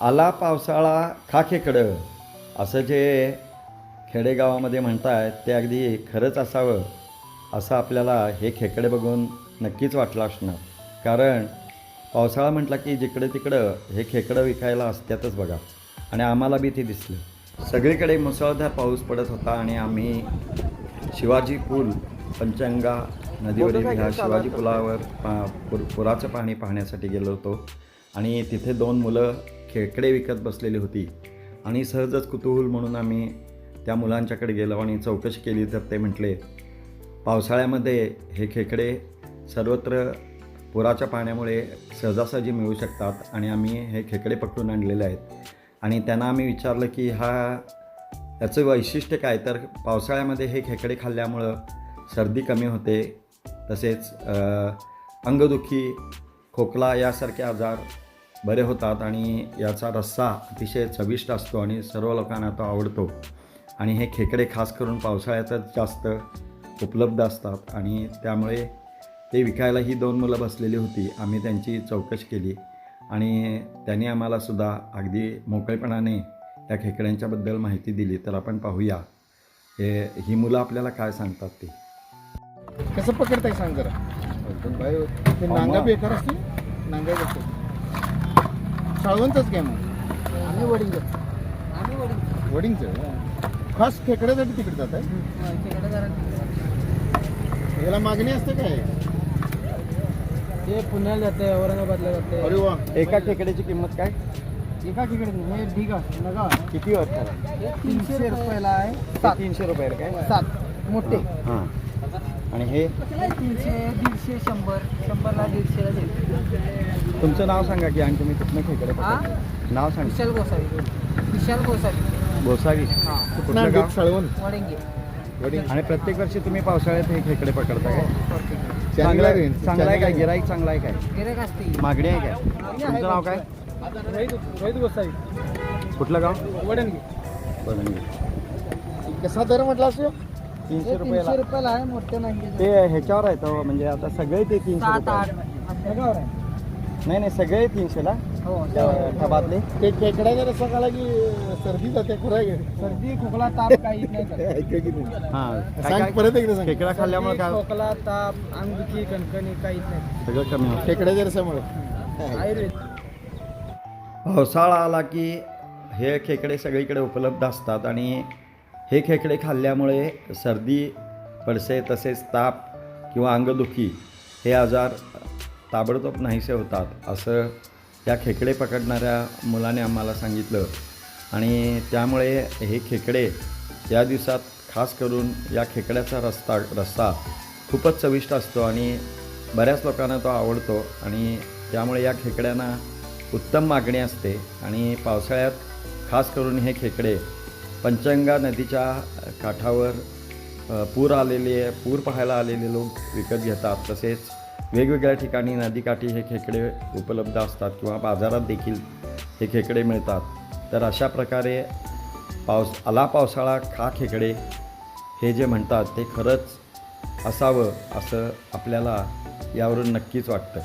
आला पावसाळा खा खेकडं असं जे खेडेगावामध्ये म्हणतायत ते अगदी खरंच असावं असं आपल्याला हे खेकडे बघून नक्कीच वाटलं असणार. कारण पावसाळा म्हटला की जिकडे तिकडं हे खेकडं विकायला असतातच बघा. आणि आम्हाला बी ते दिसलं. सगळीकडे मुसळधार पाऊस पडत होता आणि आम्ही शिवाजी पूल पंचंगा नदीवरील ह्या शिवाजी पुलावर पा पुर पुराचं पाणी पाहण्यासाठी गेलो होतो. आणि तिथे दोन मुलं खेकडे विकत बसलेली होती. आणि सहजच कुतूहल म्हणून आम्ही त्या मुलांच्याकडे गेलो आणि चौकशी केली तर ते म्हटले पावसाळ्यामध्ये हे खेकडे सर्वत्र पुराच्या पाण्यामुळे सहजासहजी मिळू शकतात आणि आम्ही हे खेकडे पकडून आणलेले आहेत. आणि त्यांना आम्ही विचारलं की हा याचं वैशिष्ट्य काय? तर पावसाळ्यामध्ये हे खेकडे खाल्ल्यामुळं सर्दी कमी होते तसेच अंगदुखी खोकला यासारखे आजार बरे होतात आणि याचा रस्सा अतिशय चविष्ट असतो आणि सर्व लोकांना तो आवडतो. आणि हे खेकडे खास करून पावसाळ्यातच जास्त उपलब्ध असतात आणि त्यामुळे ते विकायला ही दोन मुलं बसलेली होती. आम्ही त्यांची चौकशी केली आणि त्यांनी आम्हाला सुद्धा अगदी मोकळेपणाने त्या खेकड्यांच्याबद्दल माहिती दिली. तर आपण पाहूया. हे ही मुलं आपल्याला काय सांगतात ते? कसं पकडताय सांग जरा. नांगा. बेकार असते नांगा कसं शाळवंतच काय मग आम्ही वडील आम्ही वडील वडिंगचं खास खेकड्यासाठी तिकडे जात आहे? याला मागणी असते काय? ते पुण्याला जाते औरंगाबादला जाते. अरे वा. एका खेकड्याची किंमत काय? एका तिकडे हे ढिगा नगा किती वाजता हे तीनशे रुपयाला आहे. सात तीनशे रुपये काय? सात. मोठे. हां. आणि हे? तीनशे दीडशे शंभर? शंभरला दीडशेला देईल तुमचं नाव सांगा की आणि तुम्ही कुठनं खेकडे हा? पकडता? नाव सांगा. विशाल गोसावी. विशाल गोसावी. गोसावी. हां. कुठलं गाव? शाळवंत वडिंगे. वडिंग. आणि प्रत्येक वर्षी तुम्ही पावसाळ्यात हे खेकडे पकडता काय? चांगलं चांगला आहे रेंज, चांगला आहे काय? चांगला गिराईक चांगला आहे काय? गिरेक असते. मागणी आहे काय? तुमचं नाव काय? रोहित गोसावी. कुठलं गाव? वडंगे. बदनगी कसा दर म्हटला असतो तीनशे रुपयाला. तीनशे रुपयाला आहे मोठे नाही ते ह्याच्यावर आहे तो म्हणजे आता सगळे ते तीनशे सात आहे. नाही नाही सगळे तीनशेला. हो त्या टबातले ते खेकड्याचा रस्सा खाला की सर्दी जाते खरं आहे. का? सर्दी खोकला ताप काही नाही करत. ऐकलं की नाही? हां काय सांग काय परत एकदा सांग. खेकडा खाल्ल्यामुळे सर्दी, काय? खोकला ताप अंगदुखी कणकणी काहीच नाही. सगळं कमी होतं. आयुर्वेद. पावसाळा आला की हे खेकडे सगळीकडे उपलब्ध असतात आणि हे खेकडे खाल्ल्यामुळे सर्दी पडसे तसेच ताप किंवा अंगदुखी हे आजार ताबडतोब नाहीसे होतात असं त्या खेकडे पकडणाऱ्या मुलाने आम्हाला सांगितलं. आणि त्यामुळे हे खेकडे या दिवसात खास करून या खेकड्याचा रस्ता रस्ता खूपच चविष्ट असतो आणि बऱ्याच लोकांना तो आवडतो आणि त्यामुळे या खेकड्यांना उत्तम मागणी असते. आणि पावसाळ्यात खास करून हे खेकडे पंचंगा नदीच्या काठावर पूर आलेले पूर पाहायला आलेले लोक विकत घेतात. तसेच वेगवेगळ्या ठिकाणी नदीकाठी हे खेकडे उपलब्ध असतात किंवा बाजारात देखील हे खेकडे मिळतात. तर अशा प्रकारे पावस आला पावसाळा खा खेकडे हे जे म्हणतात ते खरंच असावं असं आपल्याला यावरून नक्कीच वाटतं.